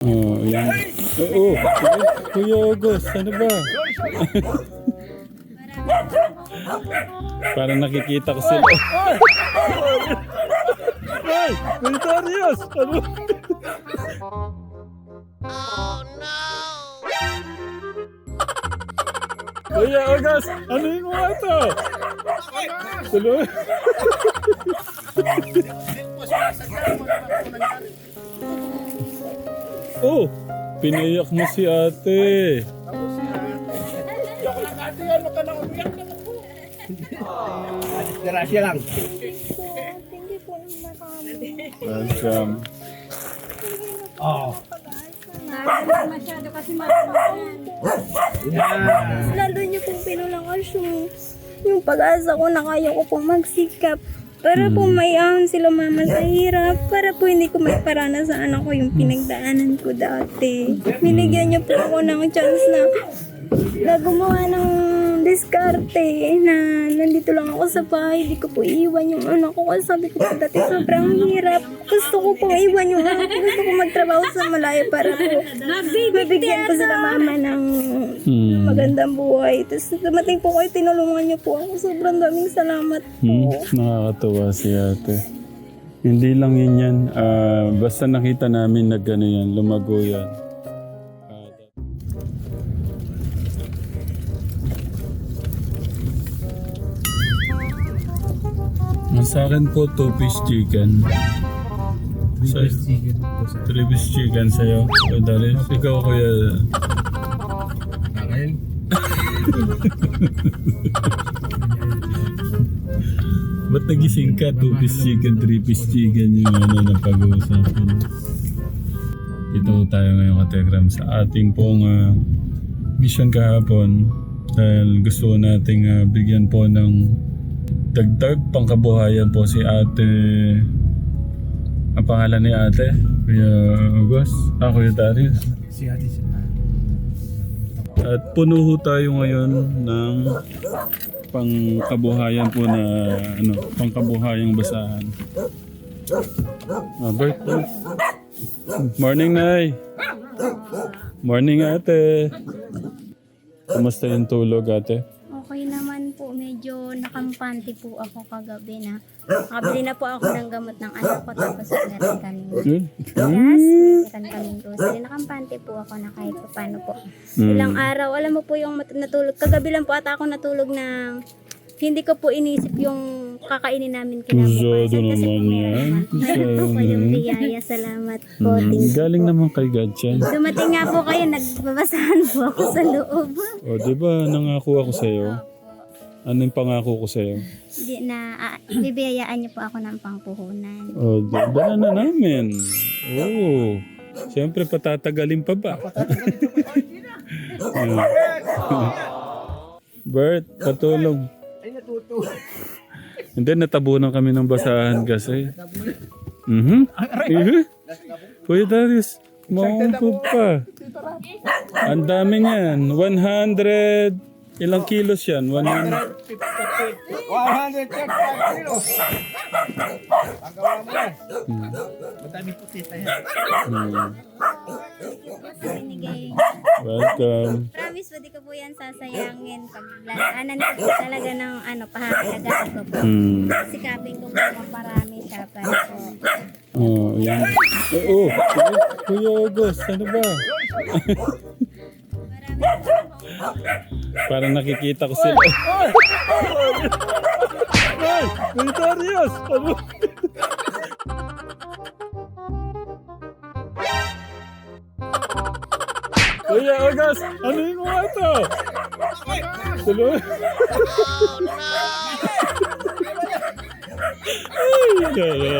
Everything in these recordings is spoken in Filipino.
Oh, yan. Oo. Kuya August, ano ba? Para nakikita ko sila. Ay! Victorious! Ano? Kuya August, ano yung mga ito? Tuloy. Oh, pinayak mo si ate. Grasya lang. Thank you po ng marami. Welcome. Oo. Masyado kasi. Yan. Lalo niyo pong pinulakas yung, yung pag-asa ko na kaya ko pong magsikap. Para po may ahon sila mama sa hirap. Para po hindi ko may parana sa anak ko yung pinagdaanan ko dati. Binigyan niyo po ako ng chance na na gumawa ng diskarte na nandito lang ako sa bahay, di ko po iiwan yung anak ko kasi sabi ko po dati sobrang hirap. Gusto ko po iwan yung anak ko. Gusto ko magtrabaho sa malayo para po mabigyan ko sila mama ng Hmm. magandang buhay. Tapos dumating po kayo, tinulungan niyo po ako. Sobrang daming salamat Hmm, po. nakakatuwa si ate. Hindi lang yun yan. Ah, basta nakita namin na gano'n yan, lumago yan. Sa akin po, two-piece chicken. Sa, three-piece chicken sa'yo. So, Darius, ikaw kuya. Kakain. Ba't nagising ka? Two-piece chicken, three-piece chicken yung ano na pag-uusapan. Dito po tayo ngayon kategram sa ating pong ah, mission kahapon dahil gusto nating ah, bigyan po ng dagdag pangkabuhayan po si ate ang pangalan ni ate Kuya August ah Kuya Darius Si ate siya. at puno ho tayo ngayon ng pangkabuhayan po na ano, pangkabuhayang basahan. Ah, Bert. Morning, Nay. Morning, ate. Kamusta yung tulog, ate? Naman po, po ako kagabi na. Nakabili na po ako ng gamot ng anak ko tapos meron kami Good. gas, meron kaming grocery. Nakampante po ako na kahit pa paano po. Mm. Ilang araw, alam mo po yung natulog. Kagabi lang po ata ako natulog na hindi ko po inisip yung kakainin namin kinabukasan. Kasi po naman meron yan. naman. Meron po kayong biyaya. Salamat po. Mm, Thank. Galing naman kay God yan. Dumating nga po kayo, nagbabasahan po ako sa loob. O, di ba nangako ako sa'yo? Ano yung pangako ko sa'yo? Di na, ah, bibiyayaan niyo po ako ng pangpuhunan. O, di ba na namin? Oo. Siyempre, patatagalin pa ba? Bert, patulong. Ay, natuto. Hindi, natabunan kami ng basahan kasi. Mhm. Eh, Kuya Darius, maungkog pa. Ang dami niyan. 100. Ilang kilos yan? 100. 135 kilos. Ang gawa mo yan. Madami putita yan. Hmm. Binigay. Welcome. Promise po, di ko po yan sasayangin. Pag lalaanan ko po talaga ng ano, pahahalagaan ko po. Hmm. Sikapin ko po maparami siya po. Oh, yan. Oo. Kuya August, ano ba? Para nakikita ko sila. Ay! Victorious! Ano? Kuya August, ano yung mga ito? Tuloy. Ay, gala.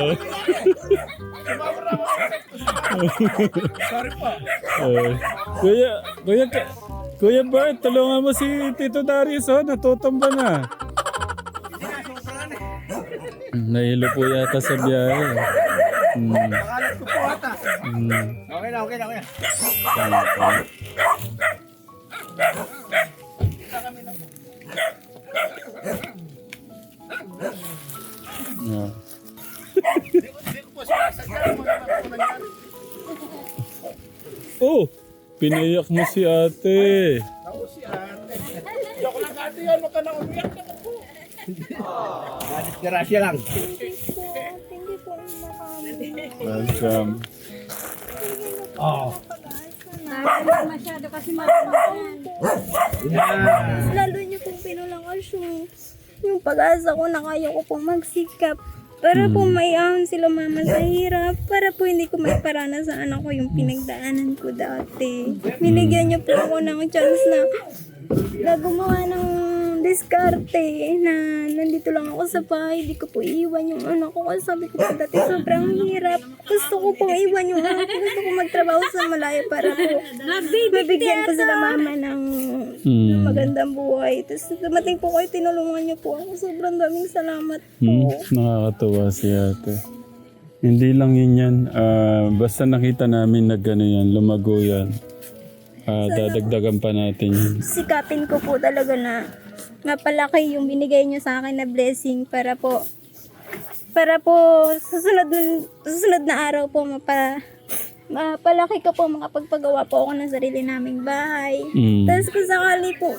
Sorry. Eh, kuya, kuya, kuya Bert, tulungan mo si Tito Darius, oh, natutumba na. Nahilo po yata sa biyahe. Hmm. Nakalat ko po ata. Hmm. Okay na, okay na, okay na. Yeah. Nangyari. Oh! Pinayak mo si ate. Ako si ate. Joke lang ate yan, huwag ka na umiyak na po. Galit garasya lang. You po. You po. Welcome. Oo. Pag-asa na. Masyado kasi Yan. Lalo niyo pong pinulakas yung, yung pag-asa ko na kaya ko pong magsikap. Para po may ahon sila mama sa hirap. Para po hindi ko may parana sa anak ko yung pinagdaanan ko dati. Binigyan niyo po ako ng chance na, na gumawa ng diskarte na nandito lang ako sa bahay. Di ko po iiwan yung anak ko. Kasi sabi ko po dati sobrang hirap. Gusto ko pong iwan yung anak ko. Gusto ko magtrabaho sa malayo para po mabigyan ko sila mama ng Hmm. magandang buhay. Tapos dumating po kayo, tinulungan niyo po ako. Sobrang daming salamat po. Hmm, nakakatuwa si ate. Hindi lang yun yan. Ah, basta nakita namin na gano'n yan, lumago yan. Ah, dadagdagan pa natin yun. Sikapin ko po talaga na mapalaki yung binigay niyo sa akin na blessing para po para po susunod, susunod na araw po mapa, mapalaki ko po makapagpagawa po ako ng sarili naming bahay. Hmm. Tapos kung sakali po,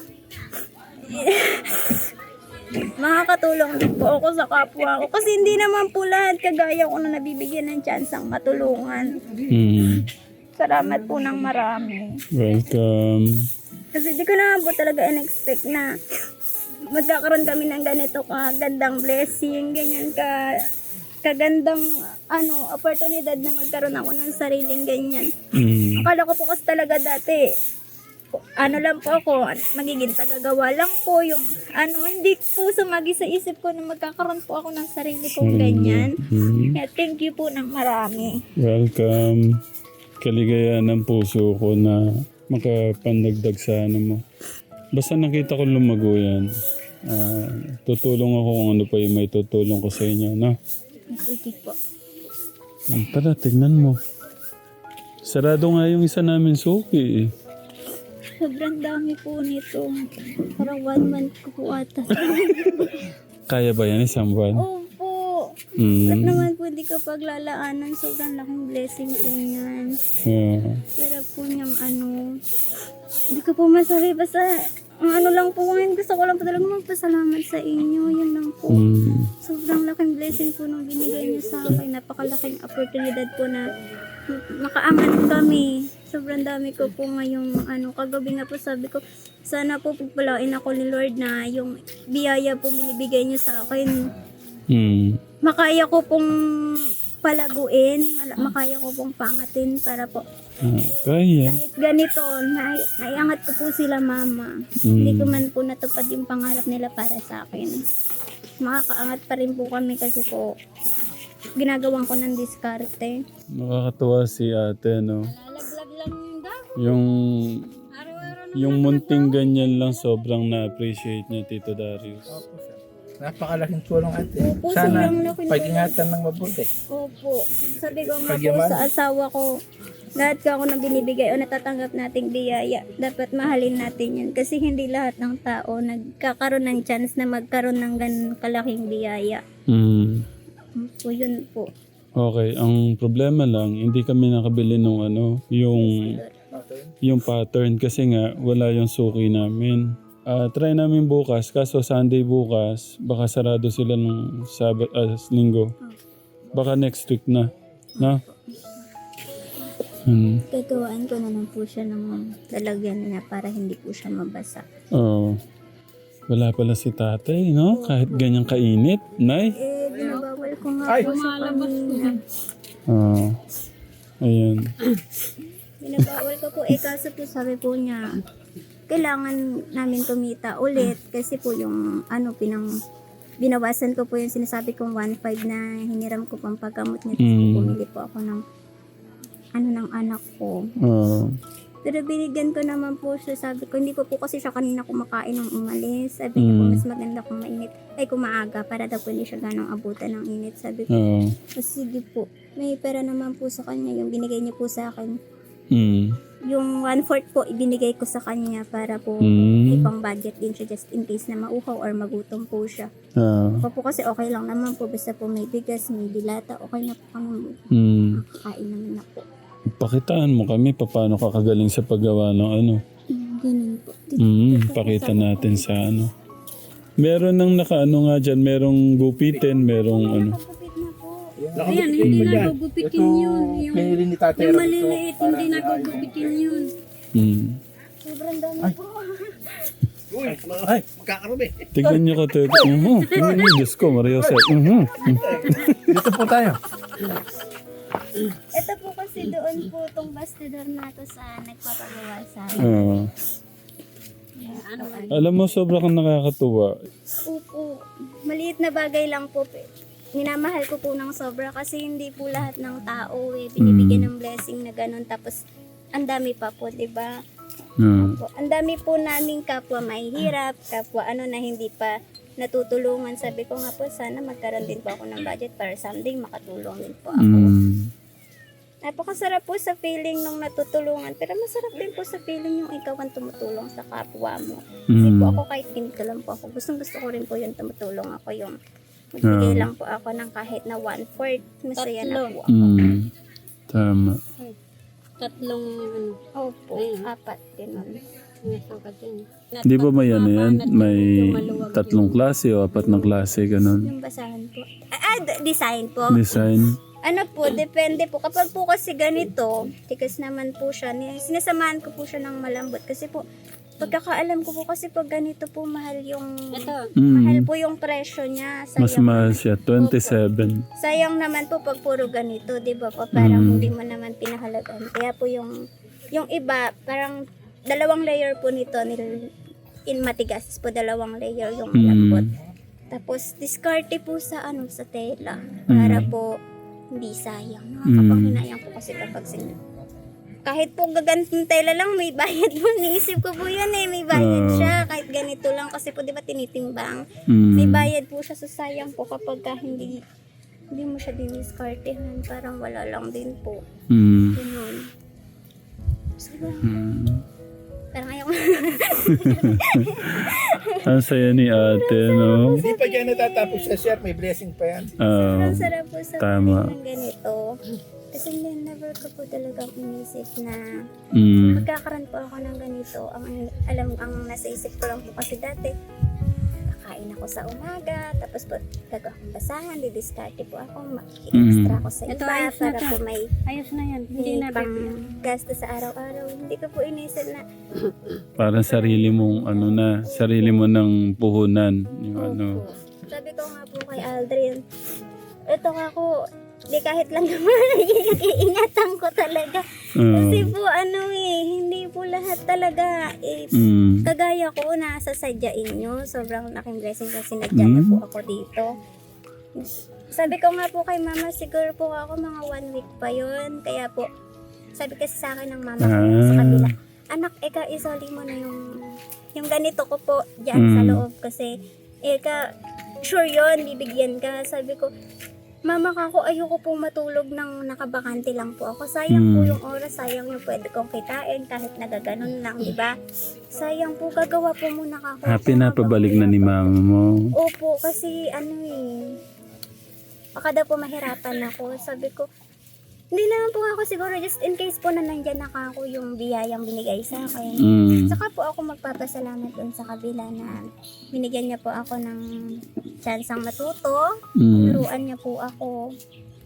makakatulong din po ako sa kapwa ko. Kasi hindi naman po lahat kagaya ko na nabibigyan ng chance ang matulungan. Hmm. Salamat po ng marami. Welcome. Kasi di ko naman po talaga in-expect na magkakaroon kami ng ganito kagandang blessing, ganyan ka kagandang ano oportunidad na magkaroon ako ng sariling ganyan. Hmm. Akala ko po kasi talaga dati, ano lang po ako, magiging tagagawa lang po yung, ano, hindi po sumagi sa isip ko na magkakaroon po ako ng sarili kong ganyan. Hmm. Kaya thank you po ng marami. Welcome. Kaligayahan ng puso ko na makapandagdag sa ano mo. Basta nakita ko lumago yan. Ah, tutulong ako kung ano pa yung may tutulong ko sa inyo, no? Sige po. Ah, Tara, tignan mo. Sarado nga yung isa namin suki eh. Sobrang dami po nito. Parang one month ko po ata. Kaya ba yan isang buwan? Opo. Mm. naman po hindi ko paglalaanan? Sobrang laking blessing po niyan. Yeah. Pero po niyang ano, hindi ko po masabi. Basta, ang ano lang po, ngayon gusto ko lang po talaga magpasalamat sa inyo. Yun lang po. Mm. Sobrang laking blessing po nung binigay niyo sa akin. Napakalaking oportunidad po na makaangat kami. Sobrang dami ko po ngayong ano, kagabi nga po sabi ko, sana po pagpalain ako ni Lord na yung biyaya po binibigay niyo sa akin. Mm. Makaya ko pong palaguin, mala- makaya ko pong pangatin para po Ah, kaya. kahit ganito, na, naiangat ko po sila mama. Mm. Hindi ko man po natupad yung pangarap nila para sa akin. Makakaangat pa rin po kami kasi po ginagawan ko ng diskarte. Nakakatuwa si ate, no? Lalaglag lang yung dahon. Yung, yung munting ganyan lang sobrang na-appreciate niya, Tito Darius. Opo. Napakalaking tulong ate. Opo, Sana sobrang pag-ingatan ng mabuti. Opo. Sabi ko nga po Pagyaman. sa asawa ko, lahat ka ako na binibigay o natatanggap nating biyaya, dapat mahalin natin yan. Kasi hindi lahat ng tao nagkakaroon ng chance na magkaroon ng ganun kalaking biyaya. Mm. So, yun po. Okay, ang problema lang, hindi kami nakabili ng ano, yung yung pattern kasi nga wala yung suki namin. Ah, try namin bukas, kaso Sunday bukas, baka sarado sila ng Sabat, ah, linggo. Baka next week na. No? Hmm. Gagawaan ko na lang po siya ng lalagyan niya para hindi po siya mabasa. Oh. Wala pala si tatay, no? Kahit ganyang kainit, nay. Eh, binabawal ko nga Ay! po sa kanina. Oh. Ayan. Binabawal ko po. Eh, kaso po sabi po niya, kailangan namin kumita ulit kasi po yung ano, pinang binawasan ko po yung sinasabi kong 1.5 na hiniram ko pang paggamot niya. Mm. bumili po ako ng ano ng anak ko. Oh. Pero binigyan ko naman po siya. Sabi ko, hindi po po kasi siya kanina kumakain nung umalis. Sabi niya po, Mm. mas maganda kung mainit. Ay, kumaaga para daw po hindi siya ganong abutan ng init. Sabi ko, Oh. "Ah, sige po. May pera naman po sa kanya. Yung binigay niya po sa akin. Mm. Yung one-fourth po, ibinigay ko sa kanya para po Mm. ipang budget din siya just in case na mauhaw or magutom po siya. Ah. Ako po kasi okay lang naman po. Basta po may bigas, may dilata, okay na po kami. Mm. Makakain naman na po. pakitaan mo kami paano ka kagaling sa paggawa ng ano. Ganun po. Mm, pakita natin sa ano. Meron nang nakaano nga dyan, merong gupitin, merong ano. Ayan, hindi na gugupitin yun. Yung, Pinili ni Tatay yung maliliit, hindi na gugupitin yun. Mm. Sobrang dami po. Uy, ay, magkakarami. Tignan niyo ko to. Uh-huh. Tignan niyo, Diyos ko, Maria Jose. Uh-huh. Dito po tayo. Ito po kasi doon po itong bastidor na to sa nagpapagawa sa amin. Ah. Ano, alam mo, sobrang kang nakakatuwa. Opo, maliit na bagay lang po. Minamahal ko po ng sobra kasi hindi po lahat ng tao eh, binibigyan ng blessing na ganun. Tapos, ang dami pa po, di ba? Po, Ang dami po naming kapwa mahihirap, kapwa ano na hindi pa natutulungan. Sabi ko nga po, sana magkaroon din po ako ng budget para someday makatulong din po ako. Mm. Napakasarap po sa feeling nung natutulungan. Pero masarap din po sa feeling yung ikaw ang tumutulong sa kapwa mo. Kasi po Mm. ako kahit ganito lang po ako. Gustong gusto ko rin po yung tumutulong ako yung magbigay lang po ako ng kahit na one-fourth. Masaya na Tatlo. po ako. Mm. Tama. Tatlong, ano, Opo, Ayun. apat sukat yun. Di ba may ano yan? May tatlong klase o apat na klase, ganun. Yung basahan po. Ah, ah, d- design po. Design. Ano po, depende po. Kapag po kasi ganito, tikas naman po siya. ni- Sinasamahan ko po siya ng malambot. Kasi po, pagkakaalam ko po kasi pag ganito po mahal yung... Ito, Mahal Mm. po yung presyo niya. Mas Sayang, mahal siya, 27. sayang naman po pag puro ganito, di ba po? Parang Mm. hindi mo naman pinahalagaan. Kaya po yung, yung iba, parang dalawang layer po nito, nil, in matigas po dalawang layer yung malambot. Mm. Tapos, discarte po sa ano, sa tela. Para Mm. po, hindi sayang. Nakakapanghinayang po kasi kapag sin... Kahit po gaganting tela lang, may bayad po. Niisip ko po yan eh, may bayad Ah. siya. Kahit ganito lang, kasi po di ba tinitimbang. May Mm. bayad po siya, so sayang po kapag ka hindi hindi mo siya diniskartehan. Parang wala lang din po. Mm. Ganun. Sobrang, Mm. parang ayaw Ang saya ni ate, no? Hindi pa dyan natatapos siya, sir. May blessing pa yan. Ah, Ang sarap po sa tama. ng ganito. Kasi hindi, never ko po talagang inisip na mm. magkakaroon po ako ng ganito. Ang alam ang nasa isip ko lang po kasi dati kakain ako sa umaga, tapos po gagawa akong basahan, didiskarte po ako, makiki-extra ako sa Ito, iba ayos na para to. po may ayos na yan. Hindi na pang bibigyan. gasto sa araw-araw. Hindi ko po inisip na Parang sarili mong, ano na, sarili mo ng puhunan. Yung ano. Opo. Sabi ko nga po kay Aldrin, ito nga ako, di kahit lang naman, iingatan ko talaga. Ah, Kasi po ano eh, hindi po lahat talaga eh, mm. kagaya ko na sasadyain nyo. Sobrang laking blessing kasi sinadya na po ako dito. Sabi ko nga po kay mama, siguro po ako mga one week pa yon Kaya po, sabi kasi sa akin ng mama ko sa Ah. kabila, anak, eka, isoli mo na yung, yung ganito ko po dyan sa Mm. loob. Kasi, eka, sure yon bibigyan ka. Sabi ko, Mama kako, ayoko po matulog ng nakabakante lang po ako. Sayang po Mm. yung oras, sayang yung pwede kong kitain kahit nagaganon lang, di ba? Sayang po, gagawa po muna kako. Happy na pabalik na ni mama mo. Opo, kasi ano eh, baka daw po mahirapan ako. Sabi ko, hindi naman po ako siguro, just in case po na nandyan na ako yung biyayang binigay sa akin. Mm. Saka po ako magpapasalamat dun sa kabila na binigyan niya po ako ng chansang matuto. Mm. Turuan niya po ako.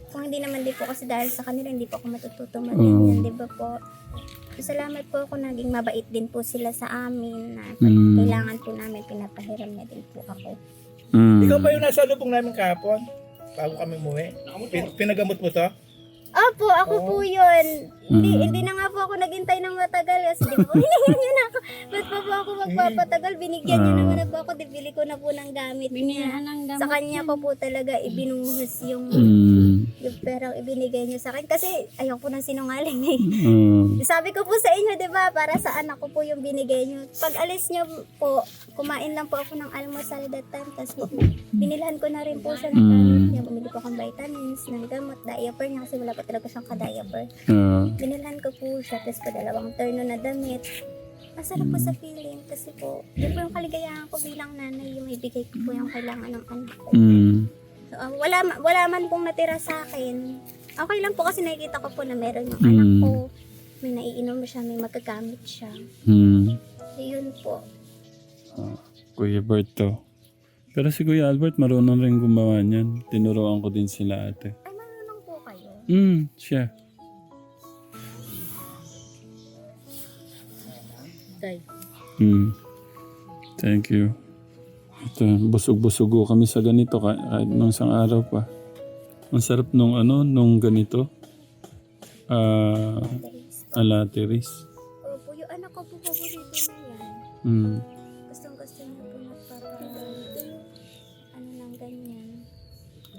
Kung hindi naman din po kasi dahil sa kanila, hindi po ako matututo Oo. mag-ganyan, di ba po? Salamat po ako, naging mabait din po sila sa amin na Mm. kailangan po namin, pinapahiram niya din po ako. Mm. Ikaw ba yung nasa lubong namin kahapon? Bago kami umuwi? Pin- pinagamot mo to? Opo, ako po yun. Hindi, Mm. hindi na nga po ako naghintay ng matagal kasi di ba po hinihingin niyo na ako. Ba't pa po ako magpapatagal? Binigyan niyo Ah. naman na po ako, di bili ko na po ng gamit niya. Binihan ng gamot. Sa kanya ko po talaga ibinuhos yung, Mm. yung perang ibinigay niyo sa akin. Kasi ayaw po ng sinungaling eh. Mm. Sabi ko po sa inyo, di ba, para sa anak ko po yung binigay niyo. Pag alis niyo po, kumain lang po ako ng almusal that time. Tapos binilhan ko na rin po siya ng Mm. gamit niya. Bumili po akong vitamins, ng gamot, diaper niya kasi wala pa talaga siyang ka-diaper. Ah. Binilhan ko po siya, tapos pa dalawang turno na damit. Masarap po sa feeling kasi po, yun po yung kaligayahan ko bilang nanay, yung ibigay ko po yung kailangan ng anak ko. Mm. So, ah, wala, wala man pong natira sa akin, Okay lang po kasi nakikita ko po na meron yung Mm. anak ko. May naiinom siya, may magagamit siya. Hmm. Yun po. Kuya Bert to. Pero si Kuya Albert marunong rin gumawa niyan. Tinuruan ko din sila ate. Ay, marunong po kayo. Hmm, siya. Tay. Hmm. Thank you. Ito, busog-busog ho kami sa ganito ka- kahit nung isang araw pa. Ang sarap nung ano, nung ganito. Ah, alateris. Opo, yung anak ko po paborito na yan. Hmm.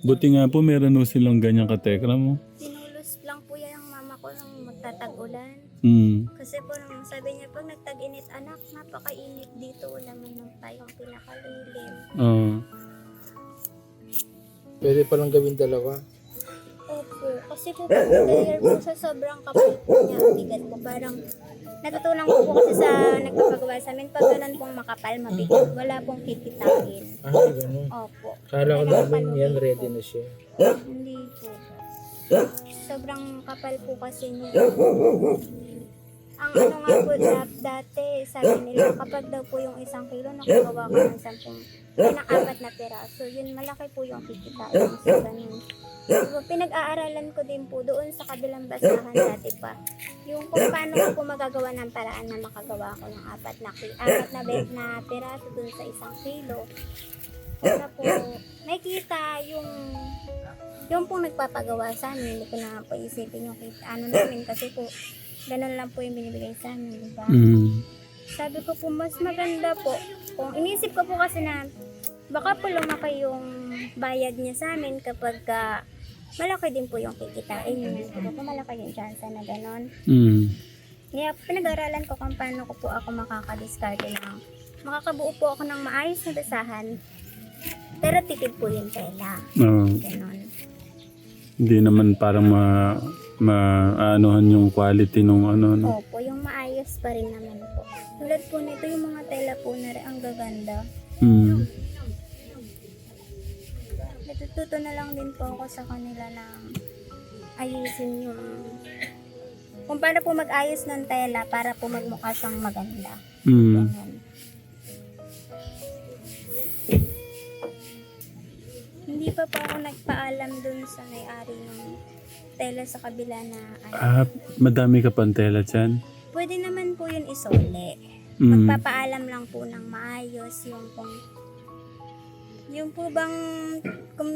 Buti nga po meron ho silang ganyan katekra mo. Tinulus lang po yan ang mama ko nang magtatag-ulan. Hmm. Kasi po nung sabi niya, pag nagtag-init anak, napakainit dito. Wala man lang tayong pinakalilim. Ah. Pwede palang gawin dalawa. Kasi po nag po sa sobrang kapal po niya, bigat po. Parang natutunan ko po kasi sa nagpapagawa sa amin, pag ganun pong makapal, mabigat, wala pong kikitain. Ah, gano'n. Opo. Kala ko Kailangan yan paluin ready po. na siya. Hindi po. Sobrang kapal po kasi niya. Ang ano nga po da- dati, sabi nila, kapag daw po yung isang kilo, nakagawa ko ng sampung, pinang-apat na piraso, yun malaki po yung kikitain sa ganun. So, pinag-aaralan ko din po doon sa kabilang basahan dati pa. Yung kung paano ko po magagawa ng paraan na makagawa ko ng apat na, apat na, bed na piraso doon sa isang kilo. Para po, nakikita yung yung pong nagpapagawa sa amin, hindi ko na po isipin yung kita, ano namin kasi po, ganun lang po yung binibigay sa amin, di ba? Hmm. Sabi ko po, mas maganda po, kung inisip ko po kasi na, baka po lumaki yung bayad niya sa amin kapag ka, malaki din po yung kikitain niya. Sabi ko, malaki yung chance na ganun. Hmm. Kaya pinag-aralan ko kung paano ko po ako makakadiskarte ng, makakabuo po ako ng maayos na basahan, pero tipid po yung tela. Ganon. Hindi naman parang ma maanuhan yung quality nung ano no. Opo, yung maayos pa rin naman po. Tulad po nito, yung mga tela po na rin, ang gaganda. Hmm. Natututo na lang din po ako sa kanila na ayusin yung kung paano po mag-ayos ng tela para po magmukha siyang maganda. Ganun. Hindi pa po ako nagpaalam dun sa may-ari ng tela sa kabila na ano. Ah, madami ka pang tela dyan. Pwede naman po yun isole. Hmm. Magpapaalam lang po ng maayos yung kung yung po bang kung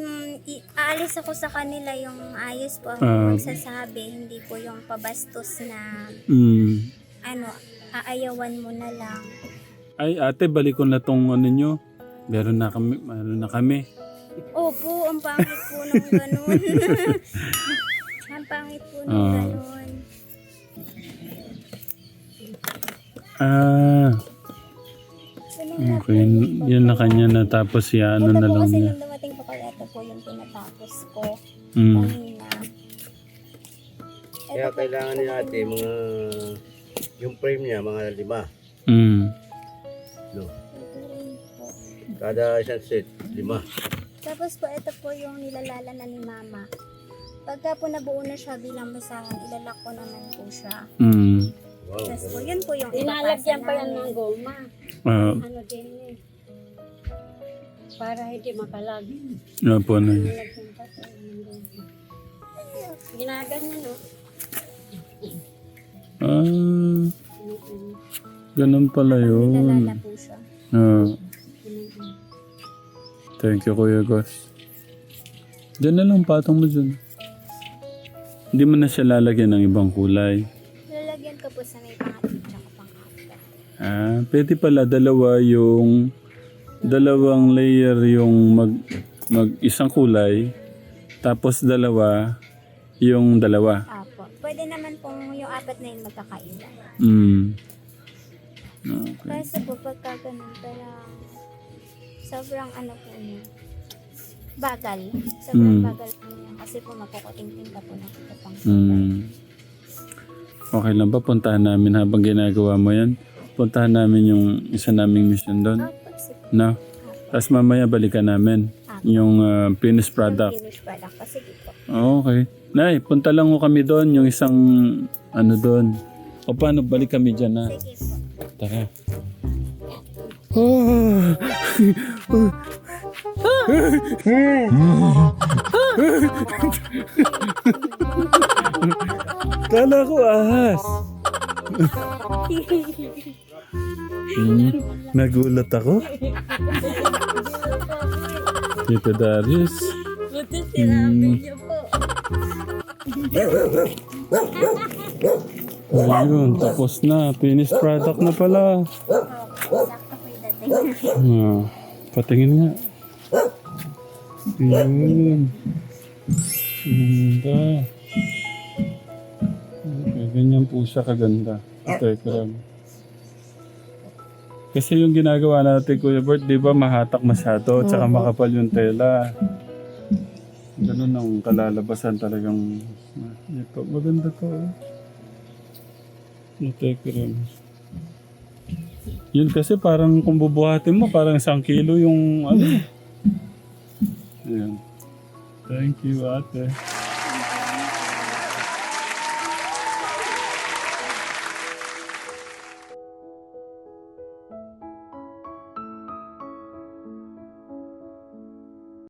i- aalis ako sa kanila yung maayos po ako Ah. magsasabi hindi po yung pabastos na Hmm. ano aayawan mo na lang Ay, ate, balik ko na tong ano nyo. Meron na kami, meron na kami. opo ang pangit po nung ganun ang pangit po nung Ah. ganun Ah, okay. Yun na kanya na tapos si ano ito na lang niya. nung dumating po kayo ito po yung tinatapos ko Hmm. kanina Kaya Ito po kailangan ni ate yung- mga yung frame niya mga lima. Hmm. No. ito rin po. Kada isang set, lima. Tapos po, ito po yung nilalala na ni Mama. Pagka po nabuo na siya bilang basahan, ilalak ko naman po siya. Hmm. Wow. Tapos po, yun po yung Inalagyan pa yan ng goma. Ah, Ano din eh. Para hindi makalag. ano po na yun. Inalagyan pa po ng goma. Ginaganyan no? Ah, ganun pala Nilalala yun. po siya. Ah, thank you, Kuya Gus. Diyan na lang, patong mo dyan. Hindi mo na siya lalagyan ng ibang kulay. Nilalagyan ko po sa may pangalit tsaka pang-apat. Ah, pwede pala dalawa yung dalawang layer yung mag mag isang kulay tapos dalawa yung dalawa. Apo. Pwede naman pong yung apat na yun magkakaila. Mm. Okay. Kasi po, pagka ganun, parang sobrang ano po niya. Bagal. Sobrang Mm. bagal po niya. Kasi po, mapukuting-ting ka po ng ito pang Mm. Okay lang ba puntahan namin habang ginagawa mo yan? Puntahan namin yung isa naming mission doon. No? Tapos mamaya balikan namin yung uh, finished product. Finished product. Kasi dito. Okay. Nay, punta lang ko kami doon, yung isang ano doon. O paano, balik kami dyan na. Tara. Oh. Kala ko ahas. Hmm, nagulat ako. Tito Darius. Buti sinabi niyo po. Ayun, tapos na. Finished product na pala. Sakto po yung dating. Ah, patingin nga. Yun. Ganda. Okay, ganyan po siya kaganda. Teka lang. Kasi yung ginagawa natin, Kuya Bert, di ba mahatak masyado, tsaka makapal yung tela. Ganun ang kalalabasan talagang... Ito, maganda to. Teka lang. Yun kasi parang kung bubuhatin mo, parang isang kilo yung ano. Ayan. Thank you, ate.